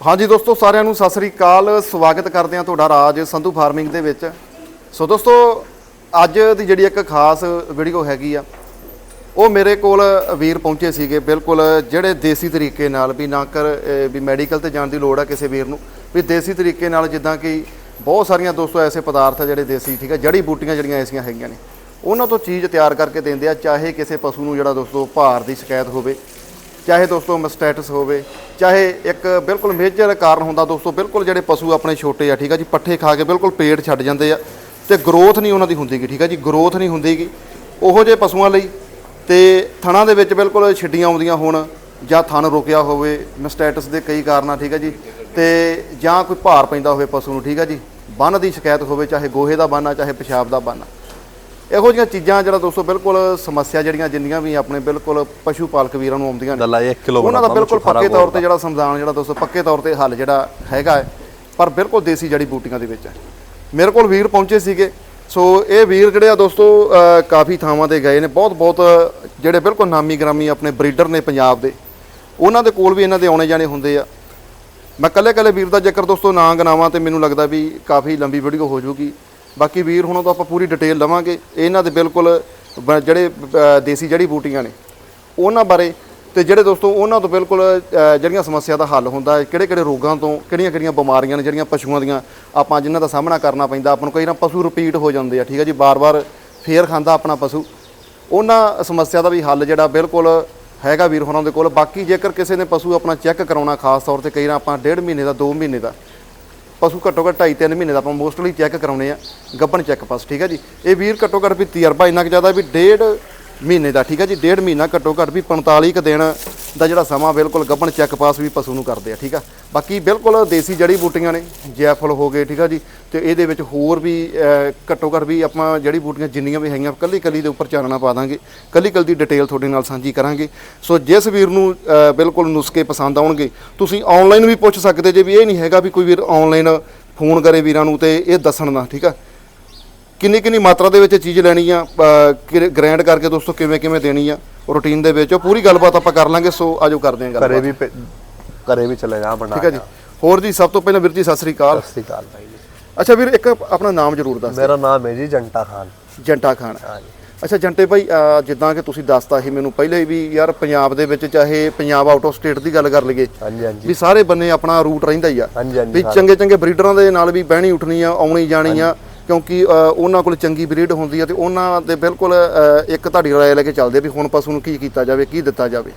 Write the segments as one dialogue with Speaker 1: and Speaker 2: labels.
Speaker 1: ਹਾਂਜੀ ਦੋਸਤੋ, ਸਾਰਿਆਂ ਨੂੰ ਸਤਿ ਸ੍ਰੀ ਅਕਾਲ। ਸਵਾਗਤ ਕਰਦੇ ਹਾਂ ਤੁਹਾਡਾ ਰਾਜ ਸੰਧੂ ਫਾਰਮਿੰਗ ਦੇ ਵਿੱਚ। ਸੋ ਦੋਸਤੋ, ਅੱਜ ਦੀ ਜਿਹੜੀ ਇੱਕ ਖਾਸ ਵੀਡੀਓ ਹੈਗੀ ਆ, ਉਹ ਮੇਰੇ ਕੋਲ ਵੀਰ ਪਹੁੰਚੇ ਸੀਗੇ, ਬਿਲਕੁਲ ਜਿਹੜੇ ਦੇਸੀ ਤਰੀਕੇ ਨਾਲ ਵੀ ਨਾ ਕਰ ਵੀ ਮੈਡੀਕਲ ਤੇ ਜਾਣ ਦੀ ਲੋੜ ਆ ਕਿਸੇ ਵੀਰ ਨੂੰ, ਵੀ ਦੇਸੀ ਤਰੀਕੇ ਨਾਲ ਜਿੱਦਾਂ ਕਿ ਬਹੁਤ ਸਾਰੀਆਂ ਦੋਸਤੋ ਐਸੇ ਪਦਾਰਥ ਆ ਜਿਹੜੇ ਦੇਸੀ, ਠੀਕ ਆ, ਜੜੀ ਬੂਟੀਆਂ ਜਿਹੜੀਆਂ ਐਸੀਆਂ ਹੈਗੀਆਂ ਨੇ, ਉਹਨਾਂ ਤੋਂ ਚੀਜ਼ ਤਿਆਰ ਕਰਕੇ ਦਿੰਦੇ ਆ, ਚਾਹੇ ਕਿਸੇ ਪਸ਼ੂ ਨੂੰ ਜਿਹੜਾ ਦੋਸਤੋ ਭਾਰ ਦੀ ਸ਼ਿਕਾਇਤ ਹੋਵੇ ਚਾਹੇ ਦੋਸਤੋ ਮਸਟੈਟਸ ਹੋਵੇ, ਚਾਹੇ ਇੱਕ ਬਿਲਕੁਲ ਮੇਜਰ ਕਾਰਨ ਹੁੰਦਾ ਦੋਸਤੋ, ਬਿਲਕੁਲ ਜਿਹੜੇ ਪਸ਼ੂ ਆਪਣੇ ਛੋਟੇ ਆ, ਠੀਕ ਆ ਜੀ, ਪੱਠੇ ਖਾ ਕੇ ਬਿਲਕੁਲ ਪੇਟ ਛੱਡ ਜਾਂਦੇ ਆ ਤੇ ਗਰੋਥ ਨਹੀਂ ਉਹਨਾਂ ਦੀ ਹੁੰਦੀਗੀ ਠੀਕ ਆ ਜੀ ਗਰੋਥ ਨਹੀਂ ਹੁੰਦੀਗੀ ਉਹੋ ਜਿਹੇ ਪਸ਼ੂਆਂ ਲਈ ਤੇ ਥਣਾ ਦੇ ਵਿੱਚ ਬਿਲਕੁਲ ਛਿੱਡੀਆਂ ਆਉਂਦੀਆਂ ਹੋਣ ਜਾਂ ਥਣ ਰੁਕਿਆ ਹੋਵੇ ਮਸਟੈਟਸ ਦੇ ਕਈ ਕਾਰਨਾਂ, ਠੀਕ ਆ ਜੀ, ਤੇ ਜਾਂ ਕੋਈ ਭਾਰ ਪੈਂਦਾ ਹੋਵੇ ਪਸ਼ੂ ਨੂੰ, ਠੀਕ ਆ ਜੀ, ਬੰਨ ਦੀ ਸ਼ਿਕਾਇਤ ਹੋਵੇ, ਚਾਹੇ ਗੋਹੇ ਦਾ ਬੰਨ ਆ, ਚਾਹੇ ਪਿਸ਼ਾਬ ਦਾ ਬੰਨ ਆ। ਇਹੋ ਜਿਹੀਆਂ ਚੀਜ਼ਾਂ ਜਿਹੜਾ ਦੋਸਤੋ ਬਿਲਕੁਲ ਸਮੱਸਿਆ ਜਿਹੜੀਆਂ ਜਿੰਨੀਆਂ ਵੀ ਆਪਣੇ ਬਿਲਕੁਲ ਪਸ਼ੂ ਪਾਲਕ ਵੀਰਾਂ ਨੂੰ ਆਉਂਦੀਆਂ ਨੇ
Speaker 2: ਗੱਲਾਂ 1 ਕਿਲੋ
Speaker 1: ਉਹਨਾਂ ਦਾ ਬਿਲਕੁਲ ਪੱਕੇ ਤੌਰ ਤੇ ਜਿਹੜਾ ਸਮਝਾਉਣ ਜਿਹੜਾ ਦੋਸਤੋ ਪੱਕੇ ਤੌਰ ਤੇ ਹੱਲ ਜਿਹੜਾ ਹੈਗਾ ਹੈ ਪਰ ਬਿਲਕੁਲ ਦੇਸੀ ਜੜੀ ਬੂਟੀਆਂ ਦੇ ਵਿੱਚ ਹੈ। ਮੇਰੇ ਕੋਲ ਵੀਰ ਪਹੁੰਚੇ ਸੀਗੇ ਸੋ ਇਹ ਵੀਰ ਜਿਹੜੇ ਆ ਦੋਸਤੋ ਕਾਫੀ ਥਾਵਾਂ ਤੇ ਗਏ ਨੇ ਬਹੁਤ ਬਹੁਤ ਜਿਹੜੇ ਬਿਲਕੁਲ ਨਾਮੀ ਗ੍ਰਾਮੀ ਆਪਣੇ ਬਰੀਡਰ ਨੇ ਪੰਜਾਬ ਦੇ ਉਹਨਾਂ ਦੇ ਕੋਲ ਵੀ ਇਹਨਾਂ ਦੇ ਆਉਣੇ ਜਾਣੇ ਹੁੰਦੇ ਆ। ਮੈਂ ਕੱਲੇ ਕੱਲੇ ਵੀਰ ਦਾ ਜ਼ਿਕਰ ਦੋਸਤੋ ਨਾ ਗਨਾਵਾਂ ਤੇ ਮੈਨੂੰ ਲੱਗਦਾ ਵੀ ਕਾਫੀ ਲੰਬੀ ਵੀਡੀਓ ਹੋ ਜਾਊਗੀ। ਬਾਕੀ ਵੀਰ ਹੁਣੋਂ ਤੋਂ ਆਪਾਂ ਪੂਰੀ ਡਿਟੇਲ ਲਵਾਂਗੇ। ਇਹਨਾਂ ਦੇ ਬਿਲਕੁਲ ਬ- ਜਿਹੜੇ ਅ, ਦੇਸੀ ਜੜੀ ਬੂਟੀਆਂ ਨੇ ਉਹਨਾਂ ਬਾਰੇ ਤੇ ਜਿਹੜੇ ਦੋਸਤੋ ਉਹਨਾਂ ਤੋਂ ਬਿਲਕੁਲ ਜਿਹੜੀਆਂ ਸਮੱਸਿਆ ਦਾ ਹੱਲ ਹੁੰਦਾ ਹੈ ਕਿਹੜੇ ਕਿਹੜੇ ਰੋਗਾਂ ਤੋਂ ਕਿਹੜੀਆਂ ਕਿਹੜੀਆਂ ਬਿਮਾਰੀਆਂ ਨੇ ਜਿਹੜੀਆਂ ਪਸ਼ੂਆਂ ਦੀਆਂ ਆਪਾਂ ਜਿਨ੍ਹਾਂ ਦਾ ਸਾਹਮਣਾ ਕਰਨਾ ਪੈਂਦਾ ਆਪਾਂ ਨੂੰ ਕਈ ਨਾ ਪਸ਼ੂ ਰਿਪੀਟ ਹੋ ਜਾਂਦੇ ਆ ਠੀਕ ਹੈ ਜੀ ਬਾਰ-ਬਾਰ ਫੇਰ ਖਾਂਦਾ ਆਪਣਾ ਪਸ਼ੂ। ਉਹਨਾਂ ਸਮੱਸਿਆ ਦਾ ਵੀ ਹੱਲ ਜਿਹੜਾ ਬਿਲਕੁਲ ਹੈਗਾ ਵੀਰ ਹੋਰਾਂ ਦੇ ਕੋਲ। ਬਾਕੀ ਜੇਕਰ ਕਿਸੇ ਨੇ ਪਸ਼ੂ ਆਪਣਾ ਚੈੱਕ ਕਰਾਉਣਾ ਖਾਸ ਤੌਰ ਤੇ ਕਈ ਨਾ ਆਪਾਂ ਡੇਢ ਮਹੀਨੇ ਦਾ 2 ਮਹੀਨੇ ਦਾ ਪਸ਼ੂ ਘੱਟੋ ਘੱਟ 2.5 3 ਮਹੀਨੇ ਦਾ ਆਪਾਂ ਮੋਸਟਲੀ ਚੈੱਕ ਕਰਾਉਣੇ ਆ, ਗੱਭਣ ਚੈੱਕ ਪਾਸ ਠੀਕ ਹੈ ਜੀ? ਇਹ ਵੀਰ ਘੱਟੋ ਘੱਟ ਵੀ ਤਜਰਬਾ ਇੰਨਾ ਕੁ ਜ਼ਿਆਦਾ ਵੀ ਡੇਢ ਮਹੀਨੇ ਦਾ, ਠੀਕ ਹੈ ਜੀ? ਡੇਢ ਮਹੀਨਾ ਘੱਟੋ ਘੱਟ ਵੀ 45 ਕੁ ਦਿਨ ਦਾ ਜਿਹੜਾ ਸਮਾਂ ਬਿਲਕੁਲ ਗੱਭਣ ਚੈੱਕ ਪਾਸ ਵੀ ਪਸ਼ੂ ਨੂੰ ਕਰਦੇ ਆ, ਠੀਕ ਆ? ਬਾਕੀ ਬਿਲਕੁਲ ਦੇਸੀ ਜੜੀ ਬੂਟੀਆਂ ਨੇ, ਜੈਫਲ ਹੋ ਗਏ, ਠੀਕ ਆ ਜੀ? ਤੇ ਇਹਦੇ ਵਿੱਚ ਹੋਰ ਵੀ ਘੱਟੋ ਘੱਟ ਵੀ ਆਪਾਂ ਜੜੀ ਬੂਟੀਆਂ ਜਿੰਨੀਆਂ ਵੀ ਹੈਗੀਆਂ ਕੱਲੀ ਕੱਲੀ ਦੇ ਉੱਪਰ ਚਾਨਣਾ ਪਾ ਦਾਂਗੇ। ਕੱਲੀ ਕੱਲੀ ਦੀ ਡਿਟੇਲ ਤੁਹਾਡੇ ਨਾਲ ਸਾਂਝੀ ਕਰਾਂਗੇ। ਸੋ ਜਿਸ ਵੀਰ ਨੂੰ ਬਿਲਕੁਲ ਨੁਸਖੇ ਪਸੰਦ ਆਉਣਗੇ, ਤੁਸੀਂ ਆਨਲਾਈਨ ਵੀ ਪੁੱਛ ਸਕਦੇ ਜੇ ਵੀ ਇਹ ਨਹੀਂ ਹੈਗਾ ਵੀ ਕੋਈ ਵੀਰ ਆਨਲਾਈਨ ਫੋਨ ਕਰੇ ਵੀਰਾਂ ਨੂੰ ਤੇ ਇਹ ਦੱਸਣ ਨਾ, ਠੀਕ ਆ? ਕਿੰਨੀ ਕਿੰਨੀ ਮਾਤਰਾ ਦੇ ਵਿੱਚ ਚੀਜ਼ ਲੈਣੀ ਆ ਗ੍ਰੈਂਡ ਕਰਕੇ ਦੋਸਤੋ ਕਿਵੇਂ ਕਿਵੇਂ ਦੇਣੀ ਆ ਰੂਟੀਨ ਦੇ ਵਿੱਚ ਉਹ ਪੂਰੀ ਗੱਲਬਾਤ ਆਪਾਂ ਕਰ ਲਾਂਗੇ ਸੋ ਆਜੋ ਕਰਦੇ ਹਾਂ ਗੱਲ
Speaker 2: ਘਰੇ ਵੀ ਘਰੇ ਵੀ ਚਲੇ ਜਾ ਬਣਾ
Speaker 1: ਠੀਕ ਹੈ ਜੀ। ਹੋਰ ਜੀ ਸਭ ਤੋਂ ਪਹਿਲਾਂ ਵੀਰ ਜੀ ਸਤਿ ਸ੍ਰੀ ਅਕਾਲ।
Speaker 2: ਸਤਿ ਸ਼੍ਰੀ ਅਕਾਲ ਭਾਈ ਜੀ।
Speaker 1: ਅੱਛਾ ਵੀਰ ਇੱਕ ਆਪਣਾ ਨਾਮ ਜ਼ਰੂਰ ਦੱਸ
Speaker 2: ਮੇਰਾ ਨਾਮ ਹੈ ਜੀ ਜੰਟਾ ਖਾਨ।
Speaker 1: ਜੰਟਾ ਖਾਨ।
Speaker 2: ਹਾਂਜੀ।
Speaker 1: ਅੱਛਾ ਜੰਟੇ ਭਾਈ ਜਿੱਦਾਂ ਕਿ ਤੁਸੀਂ ਦੱਸਤਾ ਸੀ ਮੈਨੂੰ ਪਹਿਲੇ ਵੀ ਯਾਰ ਪੰਜਾਬ ਦੇ ਵਿੱਚ ਚਾਹੇ ਪੰਜਾਬ ਆਊਟ ਆਫ ਸਟੇਟ ਦੀ ਗੱਲ ਕਰ ਲਈਏ
Speaker 2: ਹਾਂਜੀ ਹਾਂਜੀ।
Speaker 1: ਵੀ ਸਾਰੇ ਬੰਨੇ ਆਪਣਾ ਰੂਟ ਰਹਿੰਦਾ ਹੀ ਆ। ਵੀ ਚੰਗੇ ਚੰਗੇ ਬਰੀਡਰਾਂ ਦੇ ਨਾਲ ਵੀ ਬਹਿਣੀ ਉੱਠਣੀ ਆ ਆਉਣੀ ਜਾਣੀ ਆ ਕਿਉਂਕਿ ਉਹਨਾਂ ਕੋਲ ਚੰਗੀ ਬਰੀਡ ਹੁੰਦੀ ਹੈ ਤੇ ਉਹਨਾਂ ਦੇ ਬਿਲਕੁਲ ਇੱਕ ਤੁਹਾਡੀ ਰਾਏ ਲੈ ਕੇ ਚੱਲਦੇ ਵੀ ਹੁਣ ਪਸ਼ੂ ਨੂੰ ਕੀ ਕੀਤਾ ਜਾਵੇ, ਕੀ ਦਿੱਤਾ ਜਾਵੇ।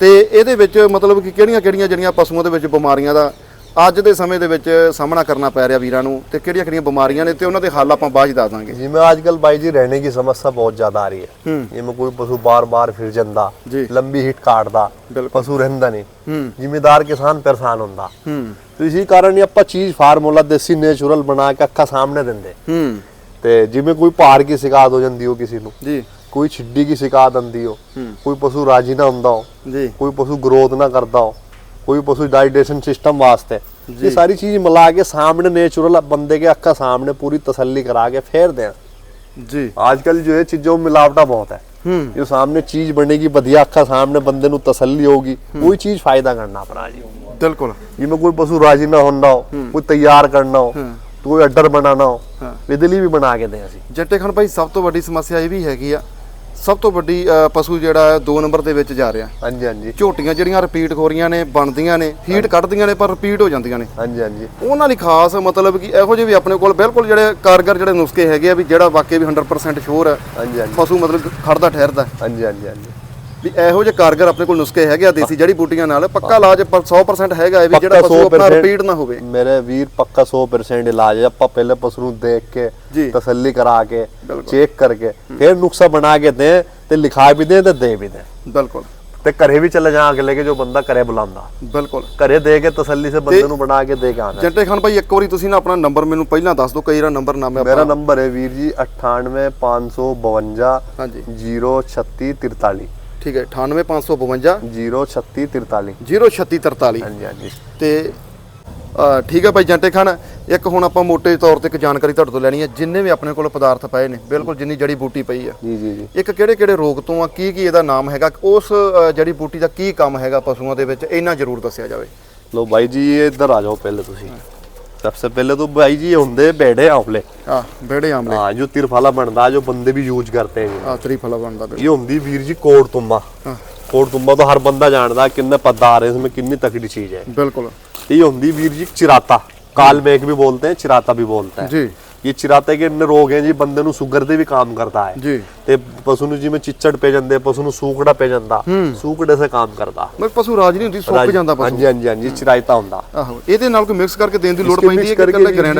Speaker 1: ਤੇ ਇਹਦੇ ਵਿੱਚ ਮਤਲਬ ਕਿ ਕਿਹੜੀਆਂ ਕਿਹੜੀਆਂ ਜਿਹੜੀਆਂ ਪਸ਼ੂਆਂ ਦੇ ਵਿੱਚ ਬਿਮਾਰੀਆਂ ਦਾ ਅੱਜ ਦੇ ਸਮੇਂ ਦੇ ਵਿੱਚ ਸਾਹਮਣਾ ਕਰਨਾ ਪੈ ਰਿਹਾ ਵੀਰਾਂ ਨੂੰ ਤੇ ਕਿਹੜੀਆਂ ਕਿਹੜੀਆਂ ਬਿਮਾਰੀਆਂ ਨੇ ਤੇ ਉਹਨਾਂ ਦੇ ਹੱਲ ਆਪਾਂ ਬਾਅਦ 'ਚ ਦੱਸ ਦਾਂਗੇ
Speaker 2: जिसमें आजकल भाई जी रहने की समस्या बहुत ज्यादा आ रही है जिसमें कोई पशु बार बार फिर जंदा
Speaker 1: जी।
Speaker 2: लंबी हिट काटदा
Speaker 1: बिल्कुल।
Speaker 2: पशु रहंदा नहीं
Speaker 1: हम्म।
Speaker 2: जिम्मेदार किसान परेशान होंदा
Speaker 1: ਹੂੰ
Speaker 2: तो इसी कारण ये ਆਪਾਂ चीज फार्मूला देसी नेचुरल बना के अक्खा सामने ਦਿੰਦੇ
Speaker 1: ਹੂੰ
Speaker 2: ਤੇ ਜਿਵੇਂ ਕੋਈ ਭਾਰ ਕੀ ਸ਼ਿਕਾਇਤ ਹੋ ਜਾਂਦੀ ਹੋ ਕਿਸੇ ਨੂੰ
Speaker 1: ਜੀ
Speaker 2: ਕੋਈ ਛਿੱਡੀ ਕੀ ਸ਼ਿਕਾਇਤ ਆਉਂਦੀ ਹੋ ਕੋਈ ਪਸ਼ੂ ਰਾਜੀ ਨਾ ਹੁੰਦਾ ਹੋ
Speaker 1: ਜੀ
Speaker 2: ਕੋਈ ਪਸ਼ੂ ਗਰੋਥ ਨਾ ਕਰਦਾ ਹੋ ਕੋਈ ਪਸ਼ੂ ਡਾਈਜੈਸ਼ਨ ਸਿਸਟਮ ਵਾਸਤੇ ये सारी चीज मिला के सामने नेचुरल बंदे के अक्का सामने पूरी तसल्ली करा के फेर दें
Speaker 1: ਜੀ
Speaker 2: आजकल जो है चीजों में मिलावटा बहुत है
Speaker 1: ਹੂੰ
Speaker 2: जो सामने चीज बनेगी बढ़िया अक्का सामने बंदे नु तसल्ली होगी कोई चीज फायदा करना अपना जी
Speaker 1: ਬਿਲਕੁਲ
Speaker 2: जिसमें कोई पशु राजी ना होना हो कोई तैयार करना हो तो कोई अड्डर बनाना हो
Speaker 1: हाँ।
Speaker 2: इधली भी बना के दें ਅਸੀਂ
Speaker 1: ਜੱਟੇ ਖਾਨ ਭਾਈ ਸਭ ਤੋਂ ਵੱਡੀ ਸਮੱਸਿਆ ਇਹ ਵੀ ਹੈਗੀ ਆ ਸਭ ਤੋਂ ਵੱਡੀ ਅ, ਪਸ਼ੂ ਜਿਹੜਾ ਹੈ 2 ਨੰਬਰ ਦੇ ਵਿੱਚ ਜਾ ਰਿਹਾ
Speaker 2: ਹਾਂਜੀ ਹਾਂਜੀ।
Speaker 1: ਝੋਟੀਆਂ ਜਿਹੜੀਆਂ ਰਿਪੀਟ ਹੋ ਰਹੀਆਂ ਨੇ ਬਣਦੀਆਂ ਨੇ ਹੀਟ ਕੱਢਦੀਆਂ ਨੇ ਪਰ ਰਿਪੀਟ ਹੋ ਜਾਂਦੀਆਂ ਨੇ।
Speaker 2: ਹਾਂਜੀ ਹਾਂਜੀ।
Speaker 1: ਉਹਨਾਂ ਲਈ ਖਾਸ ਮਤਲਬ ਕਿ ਇਹੋ ਜਿਹੇ ਵੀ ਆਪਣੇ ਕੋਲ ਬਿਲਕੁਲ ਜਿਹੜੇ ਕਾਰਗਰ ਜਿਹੜੇ ਨੁਸਖੇ ਹੈਗੇ ਆ ਵੀ ਜਿਹੜਾ ਵਾਕਈ ਵੀ 100% ਸ਼ੋਰ ਹੈ
Speaker 2: ਹਾਂਜੀ ਹਾਂਜੀ।
Speaker 1: ਪਸ਼ੂ ਮਤਲਬ ਖੜਦਾ ਠਹਿਰਦਾ
Speaker 2: ਹਾਂਜੀ ਹਾਂਜੀ ਹਾਂਜੀ।
Speaker 1: ਵੀ ਇਹੋ ਜਿਹੇ ਕਾਰਗਰ ਆਪਣੇ ਕੋਲ ਨੁਸਖੇ ਹੈਗੇ ਆ ਦੇਸੀ ਜੜੀ ਬੂਟੀਆਂ ਨਾਲ ਪੱਕਾ ਇਲਾਜ ਪਰ 100% ਹੈਗਾ ਹੈ ਵੀ ਜਿਹੜਾ ਪਸ਼ੂ ਆਪਣਾ
Speaker 2: 100%
Speaker 1: ਰਿਪੀਟ ਨਾ ਹੋਵੇ।
Speaker 2: ਮੇਰੇ ਵੀਰ ਪੱਕਾ 100% ਇਲਾਜ ਹੈ ਆਪਾਂ ਪਹਿਲੇ ਪਸ਼ੂ ਨੂੰ ਦੇਖ ਕੇ। ਤਸੱਲੀ ਕਰਾ ਕੇ। ਚੈੱਕ ਕਰਕੇ ਫਿਰ ਨੁਕਸਾ ਬਣਾ ਕੇ ਦੇ ਤੇ ਲਿਖਾ ਵੀ ਦੇ ਤੇ ਦੇ ਵੀ ਦੇ
Speaker 1: ਬਿਲਕੁਲ।
Speaker 2: ਤੇ ਘਰੇ ਵੀ ਚਲੇ ਜਾ ਅਗਲੇ ਕੇ ਜੋ ਬੰਦਾ ਘਰੇ ਬੁਲਾਉਂਦਾ।
Speaker 1: ਬਿਲਕੁਲ।
Speaker 2: ਘਰੇ ਦੇ ਕੇ ਤਸੱਲੀ ਸੇ ਬੰਦੇ ਨੂੰ ਬਣਾ ਕੇ ਦੇ ਕੇ ਆਣਾ
Speaker 1: ਜੱਟੇ ਖਾਨ ਭਾਈ ਇੱਕ ਵਾਰੀ ਤੁਸੀਂ ਨਾ ਆਪਣਾ ਨੰਬਰ ਮੈਨੂੰ ਪਹਿਲਾਂ ਦੱਸ ਦਿਓ ਕਈ ਵਾਰ ਨੰਬਰ ਨਾ ਮੈਂ
Speaker 2: ਮੇਰਾ ਨੰਬਰ ਹੈ ਵੀਰ ਜੀ 98552
Speaker 1: ਹਾਂਜੀ।
Speaker 2: 03643
Speaker 1: ਠੀਕ ਹੈ 98552
Speaker 2: 03643
Speaker 1: 03643
Speaker 2: ਹਾਂਜੀ ਹਾਂਜੀ।
Speaker 1: ਤੇ ਠੀਕ ਹੈ ਭਾਈ ਜੰਟੇ ਖਾਨ ਇੱਕ ਹੁਣ ਆਪਾਂ ਮੋਟੇ ਤੌਰ ਤੇ ਇੱਕ ਜਾਣਕਾਰੀ ਤੁਹਾਡੇ ਤੋਂ ਲੈਣੀ ਹੈ ਜਿੰਨੇ ਵੀ ਆਪਣੇ ਕੋਲ ਪਦਾਰਥ ਪਏ ਨੇ ਬਿਲਕੁਲ ਜਿੰਨੀ ਜੜੀ ਬੂਟੀ ਪਈ ਆ।
Speaker 2: ਜੀ ਜੀ
Speaker 1: ਇੱਕ ਕਿਹੜੇ ਕਿਹੜੇ ਰੋਗ ਤੋਂ ਆ ਕੀ ਕੀ ਇਹਦਾ ਨਾਮ ਹੈਗਾ ਉਸ ਜੜੀ ਬੂਟੀ ਦਾ ਕੀ ਕੰਮ ਹੈਗਾ ਪਸ਼ੂਆਂ ਦੇ ਵਿੱਚ ਇਹਨਾਂ ਜ਼ਰੂਰ ਦੱਸਿਆ ਜਾਵੇ।
Speaker 2: ਲੋ ਬਾਈ ਜੀ ਇੱਧਰ ਆ ਜਾਓ ਪਹਿਲੇ ਤੁਸੀਂ। सबसे पहले तो भाई जी ये होंगे बेड़े आंवले
Speaker 1: ਆ ਬੇੜੇ ਆਮਲੇ
Speaker 2: हाँ जो तिरफाला बनता है जो बंदे भी यूज करते हैं
Speaker 1: ਆ ਤਰੀਫਲਾ ਬਣਦਾ ਬਿਲਕੁਲ।
Speaker 2: ये होंगी वीर जी कोड़ तुम्बा
Speaker 1: हाँ।
Speaker 2: कोड़ तुम्बा तो हर बंदा जानता है किन्ने पदार है इसमें कितनी तकड़ी चीज है
Speaker 1: ਬਿਲਕੁਲ
Speaker 2: ये होंगी वीर जी चिराता काल मेघ भी बोलते हैं चिराता भी बोलते हैं
Speaker 1: ਜੀ
Speaker 2: ਇਹ ਚਿਰਾਤੇ ਕੇ ਰੋਗ ਹੈ ਜੀ ਬੰਦੇ ਨੂੰ ਸ਼ੂਗਰ ਦੇ ਵੀ ਕੰਮ ਕਰਦਾ ਹੈ।
Speaker 1: ਜੀ।
Speaker 2: ਤੇ ਪਸ਼ੂ ਨੂੰ ਜਿਵੇਂ ਚਿੱਚੜ ਪੈ ਜਾਂਦੇ ਪਸ਼ੂ ਨੂੰ ਸੂਕੜਾ ਪੈ ਜਾਂਦਾ ਸੂਕੜੇ ਸੇ ਕੰਮ ਕਰਦਾ।
Speaker 1: ਮੈਂ ਪਸ਼ੂ ਰਾਜ ਨਹੀਂ ਹੁੰਦੀ ਸੁੱਕ ਜਾਂਦਾ ਪਸ਼ੂ।
Speaker 2: ਹਾਂਜੀ ਹਾਂਜੀ ਹਾਂਜੀ ਚਿਰਾਇਤਾ ਹੁੰਦਾ।
Speaker 1: ਆਹੋ ਇਹਦੇ ਨਾਲ ਕੋਈ ਮਿਕਸ ਕਰਕੇ ਦੇਣ ਦੀ ਲੋੜ ਪੈਂਦੀ ਹੈ ਕਿ ਇਕੱਲੇ ਗ੍ਰੈਂਡ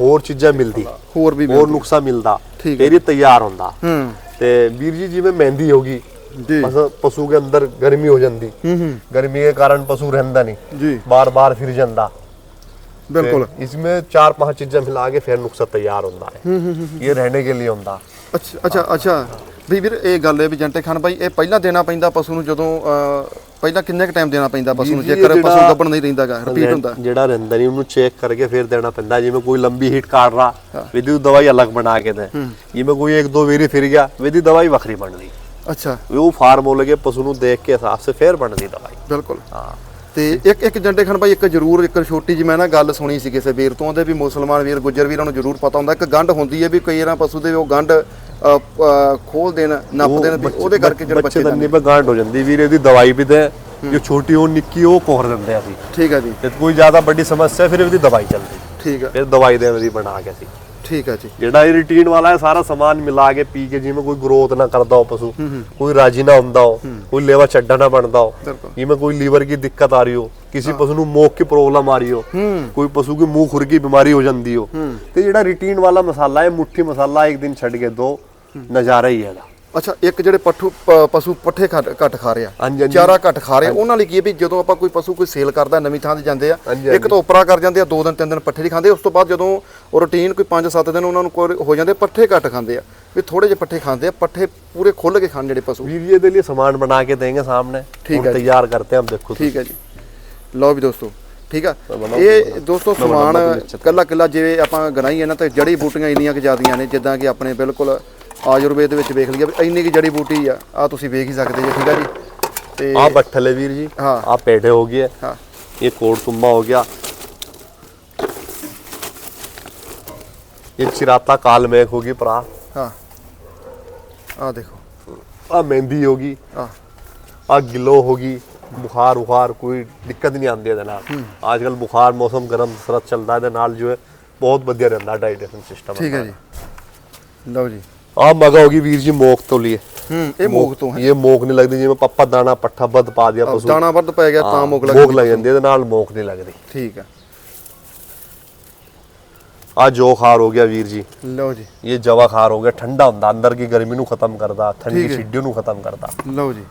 Speaker 2: ਹੋਰ ਚੀਜ਼ਾਂ ਮਿਲਦੀ।
Speaker 1: ਹੋਰ ਵੀ
Speaker 2: ਹੋਰ ਨੁਕਸਾ ਮਿਲਦਾ। ਫਿਰ ਹੀ ਤਿਆਰ ਹੁੰਦਾ।
Speaker 1: ਹੂੰ।
Speaker 2: ਤੇ ਵੀਰ ਜੀ ਜਿਵੇਂ ਮਹਿੰਦੀ ਹੋਗੀ
Speaker 1: ਜੀ।
Speaker 2: ਪਸ਼ੂ- ਪਸ਼ੂ ਦੇ ਅੰਦਰ ਗਰਮੀ ਹੋ ਜਾਂਦੀ।
Speaker 1: ਹੂੰ ਹੂੰ।
Speaker 2: ਗਰਮੀ ਦੇ ਕਾਰਨ ਪਸ਼ੂ ਰਹਿੰਦਾ ਨਹੀਂ।
Speaker 1: ਜੀ।
Speaker 2: ਬਾਰ ਬਾਰ ਫਿਰ ਜਾਂਦਾ।
Speaker 1: ਬਿਲਕੁਲ
Speaker 2: ਤੇ इसमें चार पांच चीजें मिला के फिर नुस्खा तैयार होता है ये रहने के लिए होता
Speaker 1: ਅੱਛਾ ਅੱਛਾ ਅੱਛਾ ਵੀ ਵੀਰ ਇਹ ਗੱਲ ਹੈ ਵੀ ਜੰਟੇ ਖਾਨ ਭਾਈ ਇਹ ਪਹਿਲਾਂ ਦੇਣਾ ਪੈਂਦਾ ਪਸ਼ੂ ਨੂੰ ਜਦੋਂ ਅਹ, ਪਹਿਲਾਂ ਕਿੰਨੇ ਕ ਟਾਈਮ ਦੇਣਾ ਪੈਂਦਾ ਪਸ਼ੂ ਨੂੰ
Speaker 2: ਵੀਰ ਜੀ,
Speaker 1: ਜੇਕਰ
Speaker 2: ਇਹ
Speaker 1: ਪਸ਼ੂ
Speaker 2: ਜਿਹੜਾ-
Speaker 1: ਗੱਭਣ ਨਹੀਂ ਰਹਿੰਦਾਗਾ ਰਿਪੀਟ ਹੁੰਦਾ
Speaker 2: ਜਿਹੜਾ ਰਹਿੰਦਾ ਨਹੀਂ ਉਹਨੂੰ ਚੈੱਕ ਕਰਕੇ ਫਿਰ ਦੇਣਾ ਪੈਂਦਾ ਜਿਵੇਂ ਕੋਈ ਲੰਬੀ ਹੀਟ ਕਾਟ ਰਹਾ ਵਿਦੀ ਦਵਾਈ ਅਲੱਗ ਬਣਾ ਕੇ ਦੇ ਜਿਵੇਂ ਕੋਈ ਇੱਕ ਦੋ ਵੇਰੀ ਫਿਰ ਗਿਆ ਵਿਦੀ ਦਵਾਈ ਵੱਖਰੀ ਬਣਦੀ
Speaker 1: ਅੱਛਾ
Speaker 2: ਉਹ ਫਾਰਮੂਲੇ ਕੇ ਪਸ਼ੂ ਨੂੰ ਦੇਖ ਕੇ ਹਿਸਾਬ ਸੇ ਫਿਰ ਬਣਦੀ ਦਵਾਈ
Speaker 1: ਬਿਲਕੁਲ
Speaker 2: ਹਾਂ
Speaker 1: ਤੇ ਇੱਕ ਇੱਕ ਜੰਟੇ ਖਾਨ ਭਾਈ ਇੱਕ ਜ਼ਰੂਰ ਇੱਕ ਛੋਟੀ ਜਿਹੀ ਮੈਂ ਨਾ ਗੱਲ ਸੁਣੀ ਸੀ ਕਿਸੇ ਵੀਰ ਤੋਂ ਉਹਦੇ ਵੀ ਮੁਸਲਮਾਨ ਵੀਰ ਗੁੱਜਰ ਵੀਰਾਂ ਨੂੰ ਜ਼ਰੂਰ ਪਤਾ ਹੁੰਦਾ ਇੱਕ ਗੰਢ ਹੁੰਦੀ ਹੈ ਵੀ ਕਈ ਵਾਰ ਪਸ਼ੂ ਦੇ ਉਹ ਗੰਢ ਖੋਲ ਦੇਣ ਨੱਪ ਦੇਣ ਵੀ ਉਹਦੇ ਕਰਕੇ ਜਿਹੜੇ
Speaker 2: ਬੱਚੇ ਦੰਨੀ ਪੇ ਗਾਂਢ ਹੋ ਜਾਂਦੀ ਵੀਰ ਇਹਦੀ ਦਵਾਈ ਵੀ ਦੇ ਜੋ ਛੋਟੀ ਉਹ ਨਿੱਕੀ ਉਹ ਕੋਹਰ ਦਿੰਦੇ ਆ ਅਸੀਂ।
Speaker 1: ਠੀਕ ਹੈ ਜੀ।
Speaker 2: ਤੇ ਕੋਈ ਜ਼ਿਆਦਾ ਵੱਡੀ ਸਮੱਸਿਆ ਫਿਰ ਇਹਦੀ ਦਵਾਈ ਚੱਲਦੀ।
Speaker 1: ਠੀਕ ਹੈ
Speaker 2: ਫਿਰ ਦਵਾਈ ਦੀ ਬਣਾ ਕੇ ਅਸੀਂ।
Speaker 1: ਠੀਕ ਹੈ ਜੀ।
Speaker 2: ਜਿਹੜਾ ਇਹ ਰੂਟੀਨ ਵਾਲਾ ਹੈ ਸਾਰਾ ਸਮਾਨ ਮਿਲਾ ਕੇ ਪੀ ਕੇ ਜਿਵੇਂ ਕੋਈ ਗਰੋਥ ਨਾ ਕਰਦਾ ਹੋ ਪਸ਼ੂ ਕੋਈ ਰਾਜੀ ਨਾ ਹੁੰਦਾ ਹੋ। ਕੋਈ ਲੇਵਾ ਛੱਡਾ ਨਾ ਬਣਦਾ ਹੋ ਜਿਵੇਂ ਕੋਈ ਲੀਵਰ ਦੀ ਦਿੱਕਤ ਆ ਰਹੀ ਹੋ ਕਿਸੇ ਪਸ਼ੂ ਨੂੰ ਮੋਕ ਦੀ ਪ੍ਰੋਬਲਮ ਆ ਰਹੀ ਹੋ। ਕੋਈ ਪਸ਼ੂ ਦੀ ਮੂੰਹ ਖੁਰਕੀ ਬਿਮਾਰੀ ਹੋ ਜਾਂਦੀ ਹੋ। ਤੇ ਜਿਹੜਾ ਰੂਟੀਨ ਵਾਲਾ ਮਸਾਲਾ ਹੈ ਮੁੱਠੀ ਮਸਾਲਾ ਇੱਕ ਦਿਨ ਛੱਡ ਕੇ ਦੋ ਨਜ਼ਾਰਾ ਹੀ ਹੈਗਾ।
Speaker 1: ਅੱਛਾ ਇੱਕ ਜਿਹੜੇ ਪੱਠੂ ਪ- ਪਸ਼ੂ ਪੱਠੇ ਘੱਟ ਘੱਟ ਖਾ ਰਿਹਾ
Speaker 2: ਹਾਂਜੀ, ਹਾਂਜੀ।
Speaker 1: ਚਾਰਾ ਘੱਟ ਖਾ ਰਿਹਾ ਉਹਨਾਂ ਲਈ ਕੀ ਹੈ ਵੀ ਜਦੋਂ ਆਪਾਂ ਕੋਈ ਪਸ਼ੂ ਕੋਈ ਸੇਲ ਕਰਦਾ ਨਵੀਂ ਥਾਂ ਤੇ ਜਾਂਦੇ ਆ
Speaker 2: ਹਾਂਜੀ,
Speaker 1: ਇੱਕ ਤਾਂ ਉਪਰਾ ਕਰ ਜਾਂਦੇ ਆ ਦੋ ਦਿਨ ਤਿੰਨ ਦਿਨ ਪੱਠੇ ਨਹੀਂ ਖਾਂਦੇ ਉਸ ਤੋਂ ਬਾਅਦ ਜਦੋਂ ਉਹ ਰੁਟੀਨ ਕੋਈ 5-7 ਦਿਨ ਉਹਨਾਂ ਨੂੰ ਕੋਈ ਹੋ ਜਾਂਦੇ ਪੱਠੇ ਘੱਟ ਖਾਂਦੇ ਆ ਵੀ ਥੋੜੇ ਜਿਹੇ ਪੱਠੇ ਖਾਂਦੇ ਆ ਪੱਠੇ ਪੂਰੇ ਖੁੱਲ ਕੇ ਖਾਣ ਜਿਹੜੇ ਪਸ਼ੂ
Speaker 2: वीर जी के लिए सामान बना के देंगे सामने
Speaker 1: ठीक
Speaker 2: और
Speaker 1: है जी।
Speaker 2: तैयार करते हैं हम देखो
Speaker 1: ਠੀਕ ਹੈ ਜੀ ਲਓ ਵੀ ਦੋਸਤੋ ਠੀਕ ਆ
Speaker 2: ਬਣਾਓ,
Speaker 1: ਇਹ ਦੋਸਤੋ
Speaker 2: ਮੈਂ
Speaker 1: ਸਮਾਨ
Speaker 2: ਬਣਾਉਂਦਾ ਵੀ ਨਿਸ਼ਚਿਤ।
Speaker 1: ਕੱਲਾ ਕੱਲਾ ਜਿਵੇਂ ਆਪਾਂ ਗਨਾਈ ਨਾ ਤਾਂ ਜੜੀ ਬੂਟੀਆਂ ਇੰਨੀਆਂ ਕਿ ਜ਼ਿਆਦੀਆਂ ਨੇ ਜਿੱਦਾਂ ਕਿ ਆਪਣੇ ਬਿਲਕੁਲ ਆਯੁਰਵੇਦ ਵਿੱਚ ਵੇਖ ਲਈਏ ਵੀ ਇੰਨੀ ਕੀ ਜੜੀ ਬੂਟੀ ਆ ਆ ਤੁਸੀਂ ਵੇਖ ਹੀ ਸਕਦੇ ਜੀ ਠੀਕ ਆ ਜੀ? ਤੇ
Speaker 2: ਆ ਬੱਠਲ ਵੀਰ ਜੀ
Speaker 1: ਹਾਂ।
Speaker 2: ਆ ਪੇੜੇ ਹੋ ਗਏ
Speaker 1: ਹਾਂ।
Speaker 2: ਇਹ ਕੋੜ ਤੁੰਮਾ ਹੋ ਗਿਆ। ਇਹ ਚਿਰਾਤਾ ਕਾਲ ਮੇਖ ਹੋ ਗਈ ਭਰਾ।
Speaker 1: ਹਾਂ। ਆ ਦੇਖੋ।
Speaker 2: ਆ ਮਹਿੰਦੀ ਹੋ ਗਈ।
Speaker 1: ਆ
Speaker 2: ਆ ਗਿਲੋ ਹੋ ਗਈ। ਬੁਖਾਰ ਉਖਾਰ ਕੋਈ ਦਿੱਕਤ ਨਹੀਂ ਆਉਂਦੀ ਇਹਦੇ ਨਾਲ। ਅੱਜ ਕੱਲ ਬੁਖਾਰ ਮੌਸਮ ਗਰਮ ਸਰਦ ਚੱਲਦਾ ਇਹਦੇ ਨਾਲ ਜੋ ਹੈ ਬਹੁਤ ਵਧੀਆ ਰਹਿੰਦਾ ਡਾਈਟੇਸ਼ਨ ਸਿਸਟਮ
Speaker 1: ਠੀਕ ਹੈ ਜੀ। ਲਓ ਜੀ।
Speaker 2: ਆ ਮਗਾ ਹੋਗੀ ਵੀਰ ਜੀ ਮੋਕ ਤੋਂ ਲਈ।
Speaker 1: ਹੂੰ ਇਹ ਮੋਗ ਤੋਂ ਹੈ।
Speaker 2: ਇਹ ਮੋਕ ਨਹੀਂ ਲੱਗਦੀ ਜਿਵੇਂ ਪੱਪਾ ਦਾਣਾ ਪੱਠਾ ਵੱਧ ਪਾ ਦਿਆ ਪਸ਼ੂ।
Speaker 1: ਦਾਣਾ ਵੱਧ ਪੈ ਗਿਆ ਤਾਂ ਮੋਗ ਲੱਗ
Speaker 2: ਮੋਕ ਲੱਗ ਜਾਂਦੀ ਹੈ, ਇਹਦੇ ਨਾਲ ਮੋਕ ਨਹੀਂ ਲੱਗਦੀ।
Speaker 1: ਠੀਕ ਹੈ
Speaker 2: ਆ ਜੋ ਖਾਰ ਹੋ ਗਿਆ ਵੀਰ ਜੀ।
Speaker 1: ਲਓ ਜੀ।
Speaker 2: ਇਹ ਜਵਾ ਖਾਰ ਹੋ ਗਿਆ ਠੰਡਾ ਹੁੰਦਾ ਅੰਦਰ ਦੀ ਗਰਮੀ ਨੂੰ ਖਤਮ ਕਰਦਾ ਠੰਡੀ
Speaker 1: ਹੈ।
Speaker 2: ਛਿੱਡੀ ਨੂੰ ਖਤਮ ਕਰਦਾ।
Speaker 1: ਲਓ ਜੀ।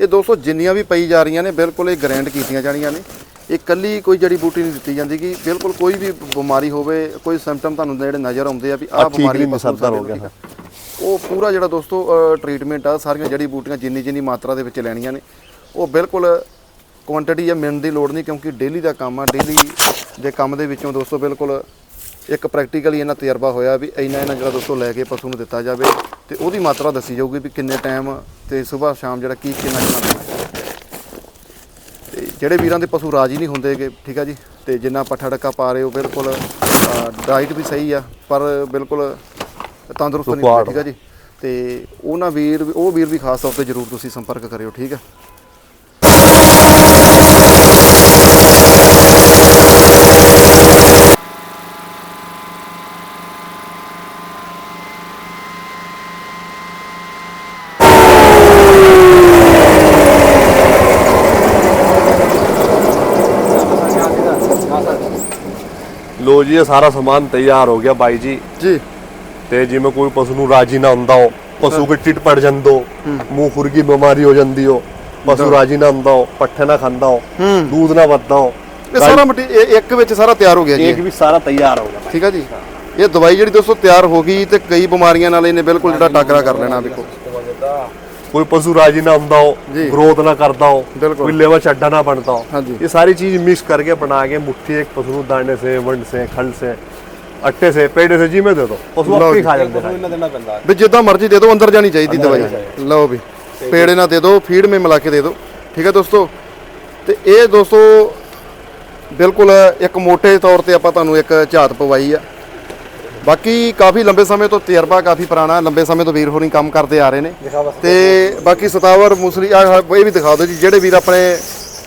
Speaker 1: ਇਹ ਦੋਸਤੋ ਜਿੰਨੀਆਂ ਵੀ ਪਈ ਜਾ ਰਹੀਆਂ ਨੇ ਬਿਲਕੁਲ ਇਹ ਗ੍ਰੈਂਡ ਕੀਤੀਆਂ ਜਾਣੀਆਂ ਨੇ। ਇਹ ਕੱਲੀ ਕੋਈ ਜੜੀ ਬੂਟੀ ਨਹੀਂ ਦਿੱਤੀ ਜਾਂਦੀ ਕਿ ਬਿਲਕੁਲ ਕੋਈ ਵੀ ਬਿਮਾਰੀ ਹੋਵੇ ਕੋਈ ਸਿੰਪਟਮ ਤੁਹਾਨੂੰ ਜਿਹੜੇ ਨਜ਼ਰ ਆਉਂਦੇ ਆ ਵੀ
Speaker 2: ਆਹ
Speaker 1: ਬਿਮਾਰੀ
Speaker 2: ਨਿਸਰਦਰ ਹੋ ਗਿਆ
Speaker 1: ਉਹ ਪੂਰਾ ਜਿਹੜਾ ਦੋਸਤੋ ਟ੍ਰੀਟਮੈਂਟ ਆ ਸਾਰੀਆਂ ਜੜੀ ਬੂਟੀਆਂ ਜਿੰਨੀ ਜਿੰਨੀ ਮਾਤਰਾ ਦੇ ਵਿੱਚ ਲੈਣੀਆਂ ਨੇ ਉਹ ਬਿਲਕੁਲ ਕੁਆਂਟੀਟੀ ਆ ਮਿਲਣ ਦੀ ਲੋੜ ਨਹੀਂ ਕਿਉਂਕਿ ਡੇਲੀ ਦਾ ਕੰਮ ਆ ਡੇਲੀ ਦੇ ਕੰਮ ਦੇ ਵਿੱਚੋਂ ਦੋਸਤੋ ਬਿਲਕੁਲ ਇੱਕ ਪ੍ਰੈਕਟੀਕਲੀ ਇਹਨਾਂ ਤਜਰਬਾ ਹੋਇਆ ਵੀ ਇੰਨਾ ਇਹਨਾਂ ਜਿਹੜਾ ਦੋਸਤੋ ਲੈ ਕੇ ਪਸ਼ੂ ਨੂੰ ਦਿੱਤਾ ਜਾਵੇ ਤੇ ਉਹਦੀ ਮਾਤਰਾ ਦੱਸੀ ਜਾਊਗੀ ਵੀ ਕਿੰਨੇ ਟਾਈਮ ਤੇ ਸਵੇਰ ਸ਼ਾਮ ਜਿਹੜਾ ਕੀ ਕਿੰਨਾ ਕਿੰਨਾ ਜਿਹੜੇ ਵੀਰਾਂ ਦੇ ਪਸ਼ੂ ਰਾਜੀ ਨਹੀਂ ਹੁੰਦੇਗੇ ਠੀਕ ਆ ਜੀ ਤੇ ਜਿੰਨਾ ਪੱਠਾ ਡੱਕਾ ਪਾ ਰਹੇ ਹੋ ਬਿਲਕੁਲ ਡਾਈਟ ਵੀ ਸਹੀ ਆ ਪਰ ਬਿਲਕੁਲ ਤੰਦਰੁਸਤ ਨਹੀਂ ਹੁੰਦੇ ਠੀਕ ਆ ਜੀ ਤੇ ਉਹਨਾਂ ਵੀਰ ਉਹ ਵੀਰ ਵੀ ਖਾਸ ਤੌਰ ਤੇ ਜਰੂਰ ਤੁਸੀਂ ਸੰਪਰਕ ਕਰਿਓ ਠੀਕ ਆ।
Speaker 2: ਲੋ ਜੀ ਇਹ ਸਾਰਾ ਸਮਾਨ ਤਿਆਰ ਹੋ ਗਿਆ ਬਾਈ ਜੀ।
Speaker 1: ਜੀ।
Speaker 2: ਤੇ ਜਿਵੇਂ ਕੋਈ ਪਸ਼ੂ ਨੂੰ ਰਾਜੀ ਨਾ ਹੁੰਦਾ ਹੋ ਪਸ਼ੂ ਕੇ ਟਿੱਟ ਪੜ ਜਾਂਦੋ ਮੂੰਹ ਖੁਰਗੀ ਬਿਮਾਰੀ ਹੋ ਜਾਂਦੀ ਹੋ ਪਸ਼ੂ ਰਾਜੀ ਨਾ ਹੁੰਦਾ ਹੋ ਪੱਠੇ ਨਾ ਖਾਂਦਾ ਹੋ। दूध ਨਾ ਵੱਧਦਾ ਹੋ
Speaker 1: ਇਹ ਸਾਰਾ ਮਟੀ ਇੱਕ ਵਿੱਚ ਸਾਰਾ ਤਿਆਰ ਹੋ ਗਿਆ ਜੀ
Speaker 2: ਇੱਕ ਵੀ ਸਾਰਾ ਤਿਆਰ ਹੋ ਗਿਆ
Speaker 1: ਠੀਕ ਆ ਜੀ। ਇਹ ਦਵਾਈ ਜਿਹੜੀ ਦੋਸਤੋ ਤਿਆਰ ਹੋ ਗਈ ਤੇ ਕਈ ਬਿਮਾਰੀਆਂ ਨਾਲ ਇਹਨੇ ਬਿਲਕੁਲ ਜਿਹੜਾ ਟਾਕਰਾ ਕਰ ਲੈਣਾ ਵੇਖੋ
Speaker 2: ਕੋਈ ਪਸ਼ੂ ਰਾਜੀ ਨਾ ਹੁੰਦਾ ਹੋ ਗਰੋਥ ਨਾ ਕਰਦਾ
Speaker 1: ਹੋ
Speaker 2: ਕੋਈ लेवल चड्डा ना बनता हो ये सारी चीज मिक्स करके बना के मुट्ठी एक पशु दाने से वंड से खल से ਅੱਟੇ ਸੇ ਪੇੜੇ ਸੇ ਜਿਵੇਂ ਦੇ
Speaker 1: ਦੋ
Speaker 2: ਪਸ਼ੂ
Speaker 1: ਆਪੇ
Speaker 2: ਖਾ ਜਾਂਦੇ ਨੇ।
Speaker 1: ਵੀ ਜਿੱਦਾਂ ਮਰਜ਼ੀ ਦੇ ਦਿਓ ਅੰਦਰ ਜਾਣੀ ਚਾਹੀਦੀ ਦਵਾਈ। ਲਓ ਵੀ ਪੇੜੇ ਨਾ ਦੇ ਦੋ ਫੀਡ ਮੇ ਮਿਲਾ ਕੇ ਦੇ ਦੋ। ਠੀਕ ਹੈ ਦੋਸਤੋ? ਤੇ ਇਹ ਦੋਸਤੋ ਬਿਲਕੁਲ ਇੱਕ ਮੋਟੇ ਤੌਰ ਤੇ ਆਪਾਂ ਤੁਹਾਨੂੰ ਇੱਕ ਝਾਤ ਪਵਾਈ ਆ। ਬਾਕੀ ਕਾਫੀ ਲੰਬੇ ਸਮੇਂ ਤੋਂ ਤਜਰਬਾ ਕਾਫੀ ਪੁਰਾਣਾ ਲੰਬੇ ਸਮੇਂ ਤੋਂ ਵੀਰ ਹੋਣੀ ਕੰਮ ਕਰਦੇ ਆ ਰਹੇ ਨੇ। ਤੇ ਬਾਕੀ ਸਤਾਵਰ ਮੁਸਲੀ ਆ ਇਹ ਵੀ ਦਿਖਾ ਦਿਓ ਜੀ ਜਿਹੜੇ ਵੀਰ ਆਪਣੇ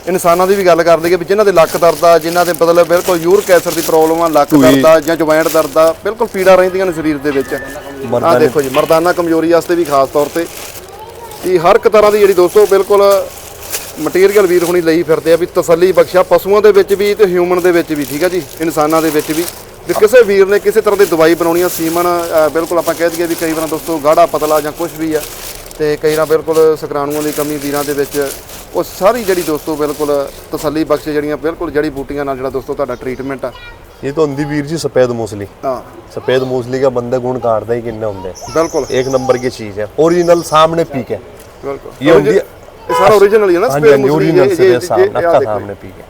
Speaker 1: ਇਨਸਾਨਾਂ ਦੀ ਵੀ ਗੱਲ ਕਰ ਲਈਏ ਵੀ ਜਿਨ੍ਹਾਂ ਦੇ ਲੱਕ ਦਰਦ ਆ ਜਿਨ੍ਹਾਂ ਦੇ ਮਤਲਬ ਬਿਲਕੁਲ ਯੂਰਿਕ ਐਸਿਡ ਦੀ ਪ੍ਰੋਬਲਮ ਆ ਲੱਕ ਦਰਦ ਆ ਜਾਂ ਜੁਆਇੰਟ ਦਰਦ ਆ ਬਿਲਕੁਲ ਪੀੜਾ ਰਹਿੰਦੀਆਂ ਨੇ ਸਰੀਰ ਦੇ ਵਿੱਚ। ਆ ਦੇਖੋ ਜੀ ਮਰਦਾਨਾ ਕਮਜ਼ੋਰੀ ਵਾਸਤੇ ਵੀ ਖਾਸ ਤੌਰ ਤੇ। ਕਿ ਹਰ ਇੱਕ ਤਰ੍ਹਾਂ ਦੀ ਜਿਹੜੀ ਦੋਸਤੋ ਬਿਲਕੁਲ ਮਟੀਰੀਅਲ ਵੀਰ ਹੁਣੀ ਲਈ ਫਿਰਦੇ ਆ ਵੀ ਤਸੱਲੀ ਬਖਸ਼ਾ ਪਸ਼ੂਆਂ ਦੇ ਵਿੱਚ ਵੀ ਤੇ ਹਿਊਮਨ ਦੇ ਵਿੱਚ ਵੀ ਠੀਕ ਆ ਜੀ ਇਨਸਾਨਾਂ ਦੇ ਵਿੱਚ ਵੀ। ਵੀ ਕਿਸੇ ਵੀਰ ਨੇ ਕਿਸੇ ਤਰ੍ਹਾਂ ਦੀ ਦਵਾਈ ਬਣਾਉਣੀ ਆ ਸੀਮਨ ਅ, ਬਿਲਕੁਲ ਆਪਾਂ ਕਹਿ ਦਈਏ ਵੀ ਕਈ ਵਾਰ ਦੋਸਤੋ ਗਾੜਾ ਪਤਲਾ ਜਾਂ ਕੁਝ ਵੀ ਆ ਤੇ ਕਈ ਵਾਰ ਬਿਲਕੁਲ ਸ਼ੁਕਰਾਣੂਆਂ ਦੀ ਕਮੀ ਵੀਰਾਂ ਦੇ ਵਿੱਚ ਉਹ ਸਾਰੀ ਜਿਹੜੀ ਦੋਸਤੋ ਬਿਲਕੁਲ ਤਸੱਲੀ ਬਖਸ਼ ਜਿਹੜੀਆਂ ਬਿਲਕੁਲ ਜੜੀ ਬੂਟੀਆਂ ਨਾਲ ਜਿਹੜਾ ਦੋਸਤੋ ਤੁਹਾਡਾ ਟ੍ਰੀਟਮੈਂਟ ਆ
Speaker 2: ये तो ਹੁੰਦੀ ਵੀਰ ਜੀ ਸਫੇਦ ਮੂਸਲੀ
Speaker 1: ਹਾਂ
Speaker 2: ਸਫੇਦ ਮੂਸਲੀ ਦਾ ਬੰਦੇ ਗੁਣ ਕਾਟਦਾ ਹੀ ਕਿੰਨੇ ਹੁੰਦੇ
Speaker 1: ਬਿਲਕੁਲ
Speaker 2: एक नंबर की चीज है ओरिजिनल सामने पीक है
Speaker 1: ਬਿਲਕੁਲ
Speaker 2: ਇਹ ਹੁੰਦੀ ਹੈ-
Speaker 1: ਇਹ ਸਾਰਾ ਓਰੀਜਨਲ ਹੀ ਹੈ ਨਾ
Speaker 2: हाँ जी
Speaker 1: ਸਪੇਸ
Speaker 2: हाँ जी
Speaker 1: ਮੁਸਲੀ
Speaker 2: ओरिजिनल
Speaker 1: ਇਹ-
Speaker 2: सफेद
Speaker 1: ਇਹ-
Speaker 2: सामने
Speaker 1: ਇਹ- ਆਹ
Speaker 2: अक्का
Speaker 1: ਦੇਖੋ ਜੀ।
Speaker 2: सामने पीक है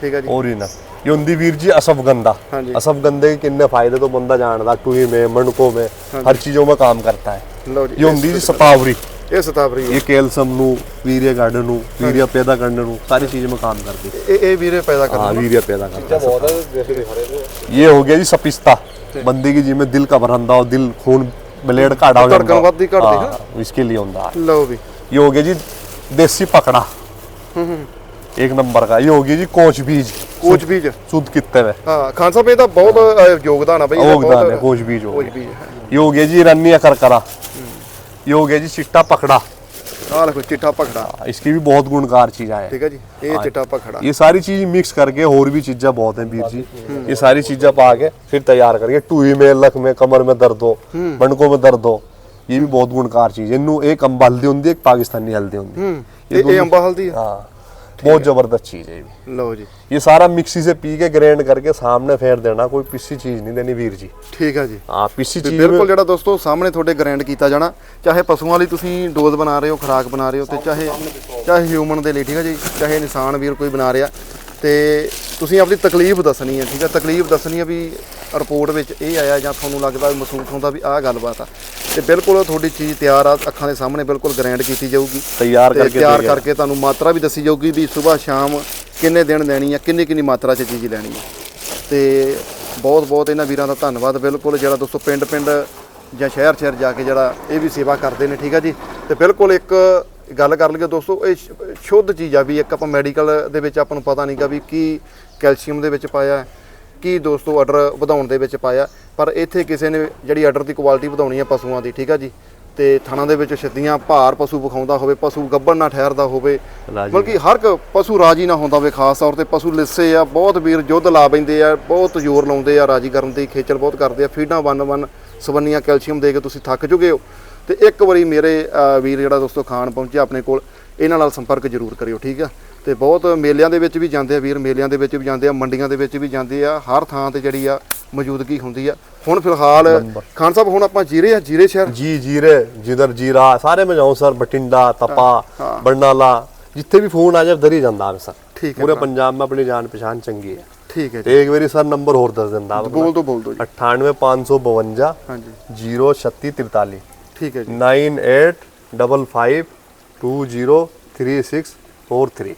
Speaker 1: ਠੀਕ ਹੈ ਜੀ
Speaker 2: ओरिजिनल ये ਹੁੰਦੀ ਵੀਰ ਜੀ असफगंधा
Speaker 1: हाँ जी।
Speaker 2: असफगंधे के किन्ने फायदे तो बंदा जानता टूई में मणकों में हर चीजों में काम करता है
Speaker 1: ਲਓ ਜੀ
Speaker 2: ये ਹੁੰਦੀ ਜੀ ਸਪਾਵਰੀ
Speaker 1: ਇਹ ਸਤਾਵਰੀ ਹੈ
Speaker 2: ਇਹ ਕੈਲਸ਼ੀਅਮ ਨੂੰ ਵੀਰਿਆ ਕਾਢਣ ਨੂੰ ਵੀਰਿਆ ਪੈਦਾ ਕਰਨ ਨੂੰ ਸਾਰੀ ਚੀਜ਼ में काम करती है
Speaker 1: ਇਹ ਇਹ ਵੀਰੇ ਪੈਦਾ ਕਰਦਾ
Speaker 2: हाँ वीरिया पैदा करता है ये हो गया जी सपिस्ता बंदे की जिम्मे दिल का भरंदा हो दिल खून ब्लेड काढ़ा हो
Speaker 1: ਧੜਕਣ ਵੱਧਦੀ ਘਟਦੀ ਹੈ
Speaker 2: हाँ, इसके लिए होता है
Speaker 1: ਲਓ ਵੀ
Speaker 2: ये हो गया जी देसी पकड़ा एक नंबर का ये हो गया जी कोच बीज
Speaker 1: ਕੋਚ ਬੀਜ
Speaker 2: शुद्ध कितने में
Speaker 1: ਹਾਂ ਖਾਨ ਸਾਹਿਬ ਇਹਦਾ ਬਹੁਤ ਅ, ਯੋਗਦਾਨ ਆ ਬਈ ਇਹਦਾ
Speaker 2: योगदान है
Speaker 1: ਬਹੁਤ
Speaker 2: कोच बीज हो
Speaker 1: ਕੋਚ
Speaker 2: गया
Speaker 1: ਬੀਜ ਹੈ
Speaker 2: ये हो गया जी रनिया करकरा ये हो गया जी चिट्टा पकड़ा
Speaker 1: ਆਹ ਦੇਖੋ ਚਿੱਟਾ ਪਖੜਾ
Speaker 2: इसकी भी बहुत गुणकार चीजें हैं
Speaker 1: ਠੀਕ ਹੈ ਜੀ ਇਹ ਚਿੱਟਾ पखड़ा
Speaker 2: ये सारी चीज मिक्स करके और भी चीजें बहुत हैं वीर जी ये सारी चीजें पा के फिर तैयार करके टूई में लक में कमर में दर्द हो बंडकों में दर्द हो ये भी बहुत गुणकार चीज है इनू एक अंब हल्दी होती है एक पाकिस्तानी हल्दी होती है
Speaker 1: ਇਹ ਇਹ ਅੰਬਾ ਹਲਦੀ ਹੈ
Speaker 2: हाँ बहुत जबरदस्त चीज है ये भी
Speaker 1: ਲਓ ਜੀ
Speaker 2: ये सारा मिक्सी से पी के ग्राइंड करके सामने फेर देना कोई पिसी चीज नहीं देनी वीर जी
Speaker 1: ਠੀਕ ਹੈ ਜੀ
Speaker 2: हाँ पिसी
Speaker 1: ਤੇ
Speaker 2: चीज
Speaker 1: ਬਿਲਕੁਲ
Speaker 2: में
Speaker 1: ਜਿਹੜਾ ਦੋਸਤੋ ਸਾਹਮਣੇ ਤੁਹਾਡੇ ਗ੍ਰੈਂਡ ਕੀਤਾ ਜਾਣਾ ਚਾਹੇ ਪਸ਼ੂਆਂ ਲਈ ਤੁਸੀਂ ਡੋਜ਼ ਬਣਾ ਰਹੇ ਹੋ ਖੁਰਾਕ ਬਣਾ ਰਹੇ ਹੋ ਤੇ ਚਾਹੇ ਚਾਹੇ ਹਿਊਮਨ ਦੇ ਲਈ ਠੀਕ ਹੈ ਜੀ ਚਾਹੇ ਇਨਸਾਨ ਵੀਰ ਕੋਈ ਬਣਾ ਰਿਹਾ ਤੇ ਤੁਸੀਂ ਆਪਣੀ ਤਕਲੀਫ ਦੱਸਣੀ ਹੈ ਠੀਕ ਹੈ ਤਕਲੀਫ ਦੱਸਣੀ ਹੈ ਵੀ ਰਿਪੋਰਟ ਵਿੱਚ ਇਹ ਆਇਆ ਜਾਂ ਤੁਹਾਨੂੰ ਲੱਗਦਾ ਵੀ ਮਹਿਸੂਸ ਹੁੰਦਾ ਵੀ ਆਹ ਗੱਲਬਾਤ ਆ। ਤੇ ਬਿਲਕੁਲ ਤੁਹਾਡੀ ਚੀਜ਼ ਤਿਆਰ ਆ ਅੱਖਾਂ ਦੇ ਸਾਹਮਣੇ ਬਿਲਕੁਲ ਗ੍ਰੈਂਡ ਕੀਤੀ ਜਾਊਗੀ। ਤਿਆਰ
Speaker 2: ਕਰਕੇ
Speaker 1: ਤਿਆਰ ਕਰਕੇ ਤੁਹਾਨੂੰ ਮਾਤਰਾ ਵੀ ਦੱਸੀ ਜਾਊਗੀ ਵੀ ਸਵੇਰ ਸ਼ਾਮ ਕਿੰਨੇ ਦਿਨ ਲੈਣੀ ਆ ਕਿੰਨੀ ਕਿੰਨੀ ਮਾਤਰਾ ਚ ਚੀਜ਼ ਲੈਣੀ ਆ। ਤੇ ਬਹੁਤ ਬਹੁਤ ਇਹਨਾਂ ਵੀਰਾਂ ਦਾ ਧੰਨਵਾਦ ਬਿਲਕੁਲ। ਜਿਹੜਾ ਦੋਸਤੋ ਪਿੰਡ ਪਿੰਡ ਜਾਂ ਸ਼ਹਿਰ ਸ਼ਹਿਰ ਜਾ ਕੇ ਜਿਹੜਾ ਇਹ ਵੀ ਸੇਵਾ ਕਰਦੇ ਨੇ ਠੀਕ ਆ ਜੀ? ਤੇ ਬਿਲਕੁਲ ਇੱਕ ਗੱਲ ਕਰ ਲਈਏ ਦੋਸਤੋ ਇਹ ਸ਼ੁੱਧ ਚੀਜ਼ ਆ ਵੀ ਇੱਕ ਆਪਾਂ ਮੈਡੀਕਲ ਦੇ ਵਿੱਚ ਆਪਾਂ ਨੂੰ ਪਤਾ ਨਹੀਂਗਾ ਵੀ ਕੀ ਕੈਲਸ਼ੀਅਮ ਦੇ ਵਿੱਚ ਪਾਇਆ। ਹੈ ਕੀ ਦੋਸਤੋ ਆਰਡਰ ਵਧਾਉਣ ਦੇ ਵਿੱਚ ਪਾਇਆ ਪਰ ਇੱਥੇ ਕਿਸੇ ਨੇ ਜਿਹੜੀ ਆਰਡਰ ਦੀ ਕੁਆਲਿਟੀ ਵਧਾਉਣੀ ਹੈ ਪਸ਼ੂਆਂ ਦੀ ਠੀਕ ਆ ਜੀ? ਤੇ ਥਣਾ ਦੇ ਵਿੱਚ ਛੱਡੀਆਂ ਭਾਰ ਪਸ਼ੂ ਵਿਖਾਉਂਦਾ ਹੋਵੇ ਪਸ਼ੂ ਗੱਭਣ ਨਾ ਠਹਿਰਦਾ ਹੋਵੇ ਬਲਕਿ ਹਰ ਇੱਕ ਪਸ਼ੂ ਰਾਜੀ ਨਾ ਹੁੰਦਾ ਹੋਵੇ ਖਾਸ ਤੌਰ ਤੇ ਪਸ਼ੂ ਲਿੱਸੇ ਆ ਬਹੁਤ ਵੀਰ ਯੁੱਧ ਲਾ ਬੈਂਦੇ ਆ ਬਹੁਤ ਜ਼ੋਰ ਲਾਉਂਦੇ ਆ ਰਾਜੀ ਕਰਨ ਦੀ ਖੇਚਲ ਬਹੁਤ ਕਰਦੇ ਆ ਫੀਡਾਂ ਵੰਨ ਵੰਨ ਸਵੰਨੀਆਂ ਕੈਲਸ਼ੀਅਮ ਦੇ ਕੇ ਤੁਸੀਂ ਥੱਕ ਚੁੱਕੇ ਹੋ। ਤੇ ਇੱਕ ਵਾਰੀ ਮੇਰੇ ਵੀਰ ਜਿਹੜਾ ਦੋਸਤੋ ਖਾਨ ਪਹੁੰਚਿਆ ਆਪਣੇ ਕੋਲ ਇਹਨਾਂ ਨਾਲ ਸੰਪਰਕ ਜ਼ਰੂਰ ਕਰਿਓ ਠੀਕ ਆ? ਤੇ ਬਹੁਤ ਮੇਲਿਆਂ ਦੇ ਵਿੱਚ ਵੀ ਜਾਂਦੇ ਆ ਵੀਰ ਮੇਲਿਆਂ ਦੇ ਵਿੱਚ ਵੀ ਜਾਂਦੇ ਆ ਮੰਡੀਆਂ ਦੇ ਵਿੱਚ ਵੀ ਜਾਂਦੇ ਆ ਹਰ ਥਾਂ ਤੇ ਜਿਹੜੀ ਆ ਮੌਜੂਦਗੀ ਹੁੰਦੀ ਆ। ਹੁਣ ਫਿਲਹਾਲ ਖਾਨ ਸਾਹਿਬ ਹੁਣ ਆਪਾਂ ਜੀਰੇ ਆ ਜੀਰੇ ਸ਼ਹਿਰ?
Speaker 2: ਜੀ ਜੀਰੇ ਜਿੱਧਰ ਜੀਰਾ ਸਾਰੇ ਮਜਾਉ ਸਰ
Speaker 1: ਬਟਿੰਡਾ
Speaker 2: ਤਪਾ ਬਰਨਾਲਾ ਜਿੱਥੇ ਵੀ ਫੋਨ ਆ ਜਾਵੇ ਦਰੀ ਜਾਂਦਾ
Speaker 1: ਆ ਸਰ।
Speaker 2: ਠੀਕ
Speaker 1: ਪੂਰੇ
Speaker 2: ਪੰਜਾਬ ਮੈਂ ਆਪਣੀ ਜਾਣ ਪਛਾਣ ਚੰਗੀ ਹੈ
Speaker 1: ਠੀਕ ਹੈ ਜੀ।
Speaker 2: ਇੱਕ ਵਾਰੀ ਸਰ ਨੰਬਰ ਹੋਰ ਦੱਸ ਦਿੰਦਾ
Speaker 1: ਬੋਲ ਦੋ ਬੋਲ ਦੋ ਜੀ।
Speaker 2: 98552
Speaker 1: ਹਾਂਜੀ।
Speaker 2: 03643
Speaker 1: ਠੀਕ ਹੈ ਜੀ।
Speaker 2: 9855 203643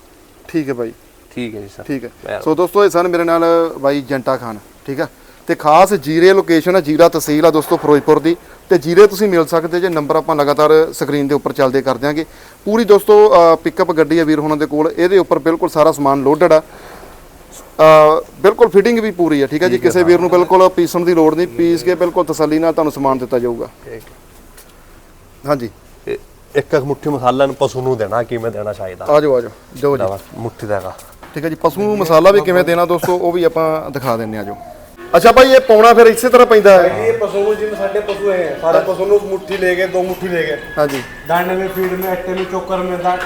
Speaker 1: ਠੀਕ ਹੈ ਬਾਈ।
Speaker 2: ਠੀਕ ਹੈ ਜੀ ਸਰ।
Speaker 1: ਠੀਕ ਹੈ। ਸੋ ਦੋਸਤੋ ਇਹ ਸਨ ਮੇਰੇ ਨਾਲ ਬਾਈ ਜੰਟਾ ਖਾਨ ਠੀਕ ਹੈ? ਤੇ ਖਾਸ ਜੀਰੇ ਲੋਕੇਸ਼ਨ ਹੈ ਜੀਰਾ ਤਹਿਸੀਲ ਆ ਦੋਸਤੋ ਫਿਰੋਜ਼ਪੁਰ ਦੀ। ਤੇ ਜੀਰੇ ਤੁਸੀਂ ਮਿਲ ਸਕਦੇ ਜੇ ਨੰਬਰ ਆਪਾਂ ਲਗਾਤਾਰ ਸਕਰੀਨ ਦੇ ਉੱਪਰ ਚੱਲਦੇ ਕਰ ਦਿਆਂਗੇ। ਪੂਰੀ ਦੋਸਤੋ ਪਿਕਅਪ ਗੱਡੀ ਹੈ ਵੀਰ ਹੋਣਾ ਦੇ ਕੋਲ ਇਹਦੇ ਉੱਪਰ ਬਿਲਕੁਲ ਸਾਰਾ ਸਮਾਨ ਲੋਡਡ ਆ। ਬਿਲਕੁਲ ਫਿਟਿੰਗ ਵੀ ਪੂਰੀ ਹੈ ਠੀਕ ਹੈ ਜੀ? ਕਿਸੇ ਵੀਰ ਨੂੰ ਬਿਲਕੁਲ ਪੀਸਣ ਦੀ ਲੋੜ ਨਹੀਂ ਪੀਸ ਕੇ ਬਿਲਕੁਲ ਤਸੱਲੀ ਨਾਲ ਤੁਹਾਨੂੰ ਸਮਾਨ ਦਿੱਤਾ ਜਾਊਗਾ। ਹਾਂਜੀ।
Speaker 2: ਇੱਕ ਇੱਕ ਮੁੱਠੀ ਮਸਾਲਾ ਨੂੰ ਪਸ਼ੂ ਨੂੰ ਦੇਣਾ ਕਿਵੇਂ ਦੇਣਾ ਚਾਹੀਦਾ
Speaker 1: ਆ ਜਾਓ ਆ ਜਾਓ ਦਿਓ ਜੀ
Speaker 2: ਬਸ ਮੁੱਠੀ ਦੇਗਾ
Speaker 1: ਠੀਕ ਹੈ ਜੀ ਪਸ਼ੂ ਨੂੰ ਮਸਾਲਾ ਵੀ ਕਿਵੇਂ ਦੇਣਾ ਦੋਸਤੋ ਉਹ ਵੀ ਆਪਾਂ ਦਿਖਾ ਦਿੰਨੇ ਆ ਜੋ ਅੱਛਾ ਭਾਈ ਇਹ ਪਾਉਣਾ ਫਿਰ ਇਸੇ ਤਰ੍ਹਾਂ ਪੈਂਦਾ ਹੈ
Speaker 3: ये पशु जिम साढ़े पशु है सारे पशु नु मुट्ठी ले गए दो मुट्ठी ले गए
Speaker 1: ਹਾਂਜੀ
Speaker 3: दाने में फीड में अट्टे में चोकर में दान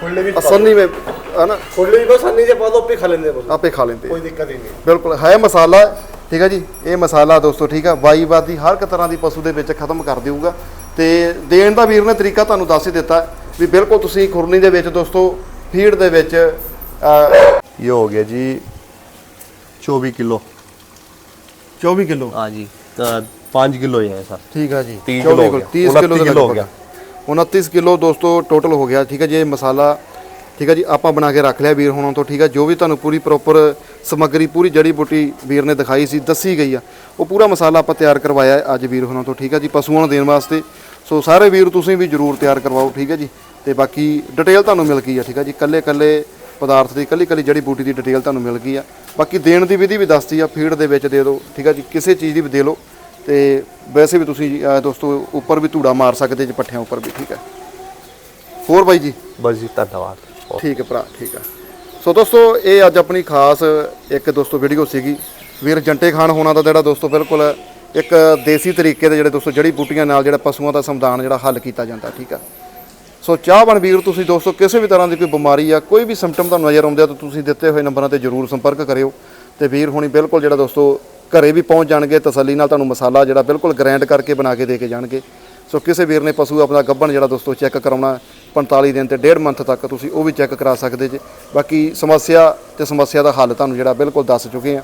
Speaker 3: खुले भी
Speaker 1: ਅਸਲੀ ਵਿੱਚ ਹਨਾ
Speaker 3: खुले भी बस अन्नी से पादो पे खा लेंगे पशु
Speaker 1: ਆਪੇ ਖਾ ਲੈਂਦੇ ਆ।
Speaker 3: कोई दिक्कत ही नहीं
Speaker 1: ਬਿਲਕੁਲ ਹੈ ਮਸਾਲਾ ਠੀਕ ਹੈ ਜੀ ਇਹ ਮਸਾਲਾ ਦੋਸਤੋ ਠੀਕ ਆ ਵਾਈਵਾਦ ਦੀ ਹਰ ਇੱਕ ਤਰ੍ਹਾਂ ਦੀ ਪਸ਼ੂ ਦੇ ਵਿੱਚ ਖਤਮ ਕਰ ਦੇਊਗਾ ਤੇ ਦੇਣ ਦਾ ਵੀਰ ਨੇ ਤਰੀਕਾ ਤੁਹਾਨੂੰ ਦੱਸ ਹੀ ਦਿੱਤਾ ਵੀ ਬਿਲਕੁਲ ਤੁਸੀਂ ਖੁਰਨੀ ਦੇ ਵਿੱਚ ਦੋਸਤੋ ਫੀਡ ਦੇ ਵਿੱਚ
Speaker 2: ਇਹ ਹੋ ਗਿਆ ਜੀ 24 ਕਿਲੋ।
Speaker 1: 24 ਕਿਲੋ?
Speaker 2: ਹਾਂ ਜੀ ਤਾਂ 5 ਕਿਲੋ ਹੈ ਸਰ।
Speaker 1: ਠੀਕ ਆ ਜੀ।
Speaker 2: 30 ਕਿਲੋ
Speaker 1: 30 ਕਿਲੋ
Speaker 2: ਹੋ
Speaker 1: ਗਿਆ। 29 ਕਿਲੋ ਦੋਸਤੋ ਟੋਟਲ ਹੋ ਗਿਆ। ਠੀਕ ਹੈ ਜੀ ਮਸਾਲਾ ਠੀਕ ਹੈ ਜੀ ਆਪਾਂ ਬਣਾ ਕੇ ਰੱਖ ਲਿਆ ਵੀਰ ਹੁਣਾਂ ਤੋਂ ਠੀਕ ਹੈ ਜੋ ਵੀ ਤੁਹਾਨੂੰ ਪੂਰੀ ਪ੍ਰੋਪਰ ਸਮੱਗਰੀ ਪੂਰੀ ਜੜੀ ਬੂਟੀ ਵੀਰ ਨੇ ਦਿਖਾਈ ਸੀ ਦੱਸੀ ਗਈ ਆ। ਉਹ ਪੂਰਾ ਮਸਾਲਾ ਆਪਾਂ ਤਿਆਰ ਕਰਵਾਇਆ ਅੱਜ ਵੀਰ ਹੁਣਾਂ ਤੋਂ ਠੀਕ ਹੈ ਜੀ ਪਸ਼ੂਆਂ ਨੂੰ ਦੇਣ ਵਾਸਤੇ। ਸੋ ਸਾਰੇ ਵੀਰ ਤੁਸੀਂ ਵੀ ਜਰੂਰ ਤਿਆਰ ਕਰਵਾਓ ਠੀਕ ਹੈ ਜੀ? ਤੇ ਬਾਕੀ ਡਿਟੇਲ ਤੁਹਾਨੂੰ ਮਿਲ ਗਈ ਆ ਠੀਕ ਹੈ ਜੀ? ਕੱਲੇ ਕੱਲੇ ਪਦਾਰਥ ਦੀ ਕੱਲੀ ਕੱਲੀ ਜੜੀ ਬੂਟੀ ਦੀ ਡਿਟੇਲ ਤੁਹਾਨੂੰ ਮਿਲ ਗਈ ਆ। ਬਾਕੀ ਦੇਣ ਦੀ ਵਿਧੀ ਵੀ ਦੱਸਤੀ ਆ ਫੀਡ ਦੇ ਵਿੱਚ ਦੇ ਦਿਓ ਠੀਕ ਹੈ ਜੀ? ਕਿਸੇ ਚੀਜ਼ ਦੀ ਵੀ ਦੇ ਲਓ। ਤੇ ਵੈਸੇ ਵੀ ਤੁਸੀਂ ਦੋਸਤੋ ਉੱਪਰ ਵੀ ਧੂੜਾ ਮਾਰ ਸਕਦੇ ਜੀ ਪੱਠਿਆਂ ਉੱਪਰ ਵੀ ਠੀਕ ਹੈ? ਹੋਰ ਬਾਈ ਜੀ?
Speaker 2: ਬਸ ਜੀ ਧੰਨਵਾਦ।
Speaker 1: ਠੀਕ ਹੈ ਭਰਾ ਠੀਕ ਹੈ ਸੋ ਦੋਸਤੋ ਇਹ ਅੱਜ ਆਪਣੀ ਖਾਸ ਇੱਕ ਦੋਸਤੋ ਵੀਡੀਓ ਸੀਗੀ। ਵੀਰ ਜੰਟੇ ਖਾਨ ਹੋਣਾ ਦਾ ਜਿਹੜਾ ਦੋਸਤੋ ਬਿਲਕੁਲ ਇੱਕ ਦੇਸੀ ਤਰੀਕੇ ਦੇ ਜਿਹੜੇ ਦੋਸਤੋ, ਜੜੀ ਬੂਟੀਆਂ ਨਾਲ ਜਿਹੜਾ ਪਸ਼ੂਆਂ ਦਾ ਸਮਦਾਨ ਜਿਹੜਾ ਹੱਲ ਕੀਤਾ ਜਾਂਦਾ, ਠੀਕ ਆ? ਸੋ ਚਾਹਵਾਨ ਵੀਰ, ਤੁਸੀਂ ਦੋਸਤੋ, ਕਿਸੇ ਵੀ ਤਰ੍ਹਾਂ ਦੀ ਕੋਈ ਬਿਮਾਰੀ ਆ ਕੋਈ ਵੀ ਸਿੰਪਟਮ ਤੁਹਾਨੂੰ ਨਜ਼ਰ ਆਉਂਦੇ ਆ, ਤਾਂ ਤੁਸੀਂ ਦਿੱਤੇ ਹੋਏ ਨੰਬਰਾਂ ਤੇ ਜਰੂਰ ਸੰਪਰਕ ਕਰਿਓ। ਤੇ ਵੀਰ ਹੁਣੀ ਬਿਲਕੁਲ ਜਿਹੜਾ ਦੋਸਤੋ, ਘਰੇ ਵੀ ਪਹੁੰਚ ਜਾਣਗੇ, ਤਸੱਲੀ ਨਾਲ ਤੁਹਾਨੂੰ ਮਸਾਲਾ ਜਿਹੜਾ ਬਿਲਕੁਲ ਗ੍ਰੈਂਡ ਕਰਕੇ ਬਣਾ ਕੇ ਦੇ ਕੇ ਜਾਣਗੇ। ਸੋ ਕਿਸੇ ਵੀਰ ਨੇ ਪਸ਼ੂ ਆਪਣਾ ਗੱਭਣ ਜਿਹੜਾ ਦੋਸਤੋ ਚੈੱਕ ਕਰਾਉਣਾ 45 ਦਿਨ ਤੇ ਡੇਢ ਮੰਥ ਤੱਕ, ਤੁਸੀਂ ਉਹ ਵੀ ਚੈੱਕ ਕਰਾ ਸਕਦੇ ਜੇ। ਬਾਕੀ ਸਮੱਸਿਆ ਤੇ ਸਮੱਸਿਆ ਦਾ ਹੱਲ ਤੁਹਾਨੂੰ ਜਿਹੜਾ ਬਿਲਕੁਲ ਦੱਸ ਚੁੱਕੇ ਆ।